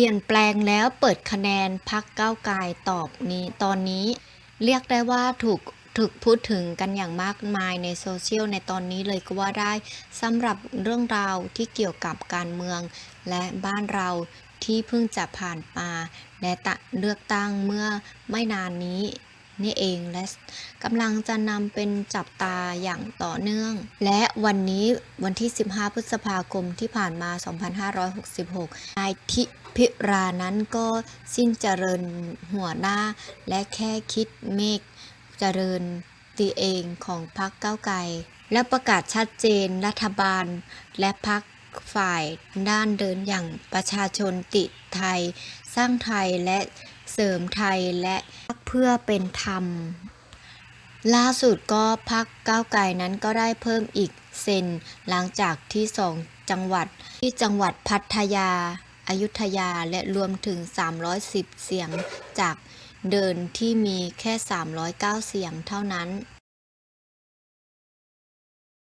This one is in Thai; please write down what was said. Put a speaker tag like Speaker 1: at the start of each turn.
Speaker 1: ปลี่ยนแปลงแล้วเปิดคะแนนพักก้าวไกลตอบนี้ตอนนี้ เรียกได้ว่าถูกถูกพูดถึงกันอย่างมากมายในโซเชียลในตอนนี้เลยก็ว่าได้สำหรับเรื่องราวที่เกี่ยวกับการเมือง และบ้านเราที่เพิ่งจะผ่านมาและตะเลือกตั้งเมื่อไม่นานนี้ นี่เองและกำลังจะนำเป็นจับตาอย่างต่อเนื่อง และวันนี้วันที่ 15 พฤษภาคมที่ผ่านมา 2566 นายทิพิรานั้นก็สิ้นเจริญหัวหน้า และแค่คิดเมฆเจริญตีเองของพรรคก้าวไกล และประกาศชัดเจนรัฐบาลและพรรคฝ่ายด้านเดินอย่างประชาชนติไทย สร้างไทยและ เสริมไทยและพักเพื่อเป็นธรรม ล่าสุดก็พักก้าวไกลนั้นก็ได้เพิ่มอีกเซนหลังจากที่สองจังหวัดที่จังหวัดพัทยาอายุทยาและรวมถึง 310 เสียงจากเดินที่มีแค่ 309 เสียงเท่านั้น